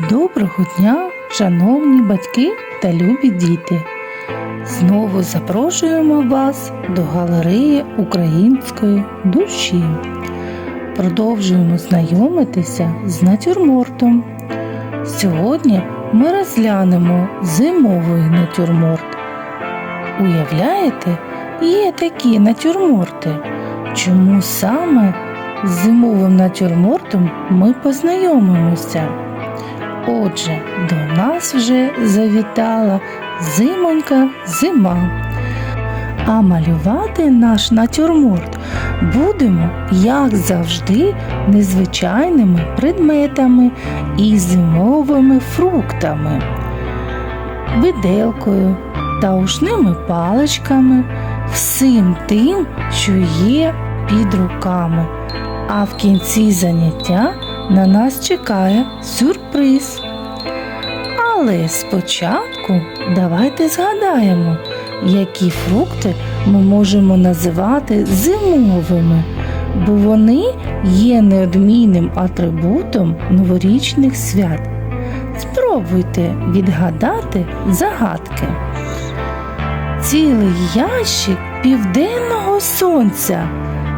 Доброго дня, шановні батьки та любі діти! Знову запрошуємо вас до галереї української душі. Продовжуємо знайомитися з натюрмортом. Сьогодні ми розглянемо зимовий натюрморт. Уявляєте, є такі натюрморти. Чому саме з зимовим натюрмортом ми познайомимося? Отже, до нас вже завітала зимонька зима. А малювати наш натюрморт будемо, як завжди, незвичайними предметами і зимовими фруктами, виделкою та ушними паличками, всім тим, що є під руками. А в кінці заняття на нас чекає сюрприз. Але спочатку давайте згадаємо, які фрукти ми можемо називати зимовими, бо вони є неодмінним атрибутом новорічних свят. Спробуйте відгадати загадки. Цілий ящик південного сонця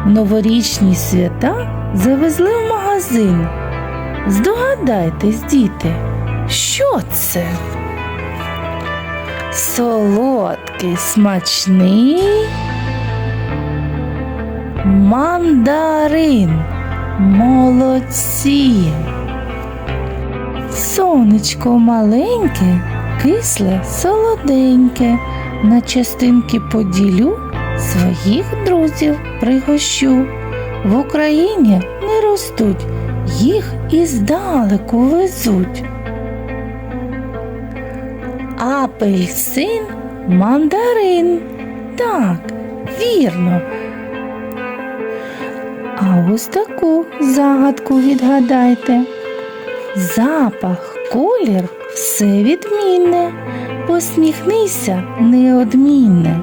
новорічні свята завезли в магазин. Здогадайтесь, діти, що це? Солодкий, смачний мандарин. Молодці. Сонечко маленьке, кисле, солоденьке. На частинки поділю своїх друзів пригощу. В Україні не ростуть, їх іздалеку везуть. Апельсин, мандарин. Так, вірно. А ось таку загадку відгадайте. Запах, колір все відмінне, посміхнися неодмінне.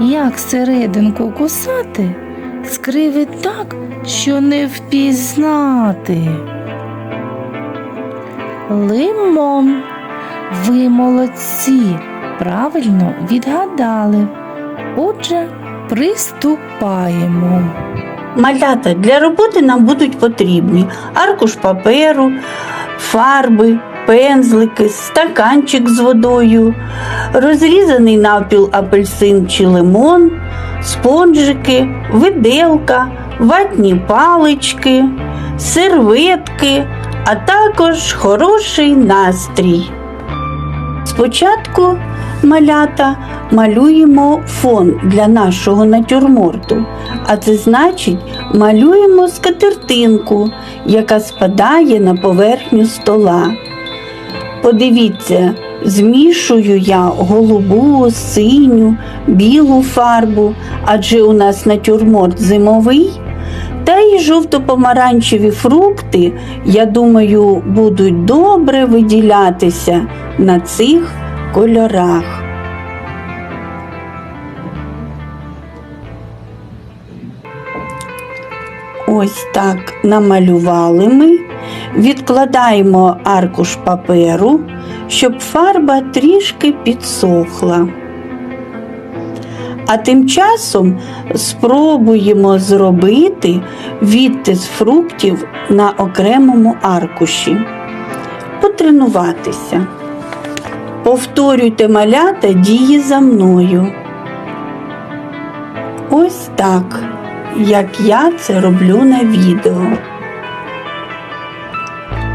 Як серединку кусати, скривить так, що не впізнати. Лимон. Ви молодці, правильно відгадали. Отже, приступаємо. Малята для роботи нам будуть потрібні аркуш паперу, фарби, пензлики, стаканчик з водою, розрізаний навпіл апельсин чи лимон, спонжики, виделка, ватні палички, серветки, а також хороший настрій. Спочатку малята малюємо фон для нашого натюрморту, а це значить малюємо скатертинку, яка спадає на поверхню стола. Подивіться, змішую я голубу, синю, білу фарбу, адже у нас натюрморт зимовий. Та й жовто-помаранчеві фрукти, я думаю, будуть добре виділятися на цих кольорах. Ось так намалювали ми, відкладаємо аркуш паперу, щоб фарба трішки підсохла. А тим часом спробуємо зробити відтис фруктів на окремому аркуші. Потренуватися. Повторюйте малята дії за мною. Ось так, як я це роблю на відео.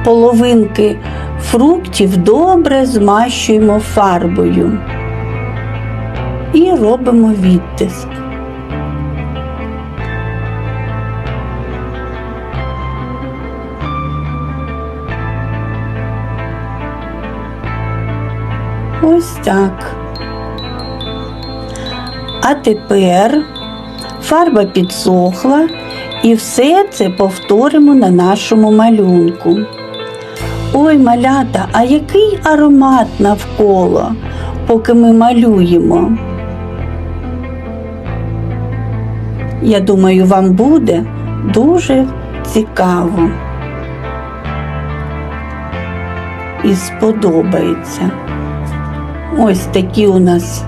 Половинки фруктів добре змащуємо фарбою і робимо відтиск. Ось так. А тепер фарба підсохла і все це повторимо на нашому малюнку. Ой, малята, а який аромат навколо, поки ми малюємо? Я думаю, вам буде дуже цікаво. і сподобається. Ось такі у нас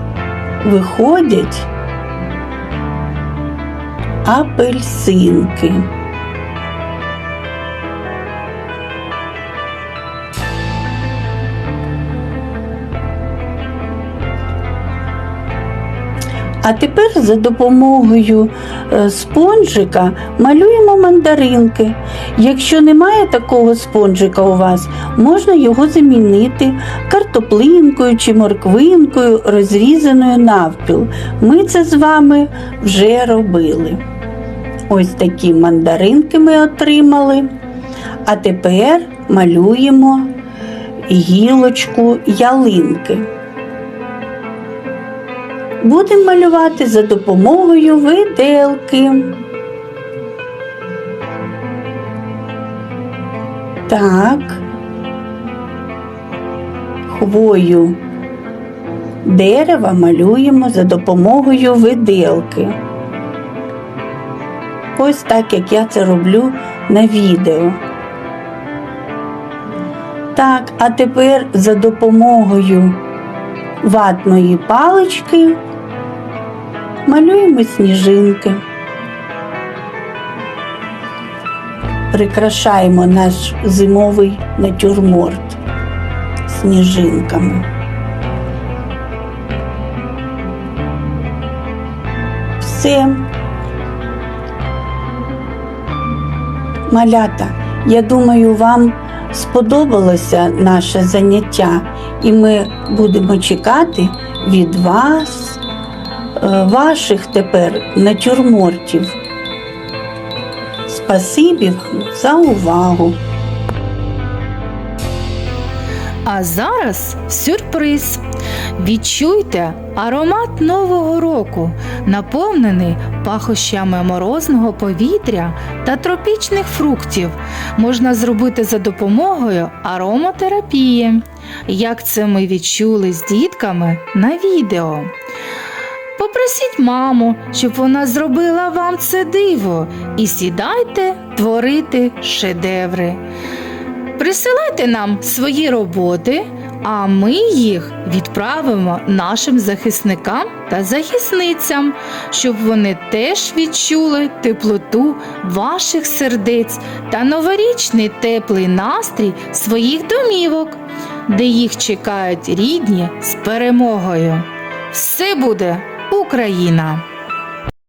виходять апельсинки. А тепер за допомогою е, спонжика малюємо мандаринки. Якщо немає такого спонжика у вас, можна його замінити картоплинкою чи морквинкою, розрізаною навпіл. Ми це з вами вже робили. Ось такі мандаринки ми отримали. А тепер малюємо гілочку ялинки. Будемо малювати за допомогою виделки. Так. Хвою дерева малюємо за допомогою виделки. Ось так, як я це роблю на відео. Так, а тепер за допомогою ватної палички малюємо сніжинки. Прикрашаємо наш зимовий натюрморт сніжинками. Все. Малята, я думаю, вам сподобалося наше заняття, і ми будемо чекати від вас ваших тепер натюрмортів. Спасибі за увагу. А зараз сюрприз. Відчуйте аромат Нового року, наповнений пахощами морозного повітря та тропічних фруктів. Можна зробити за допомогою ароматерапії. Як це ми відчули з дітками на відео. Попросіть маму, щоб вона зробила вам це диво, і сідайте творити шедеври. Присилайте нам свої роботи, а ми їх відправимо нашим захисникам та захисницям, щоб вони теж відчули теплоту ваших сердець та новорічний теплий настрій своїх домівок, де їх чекають рідні з перемогою. Все буде Україна!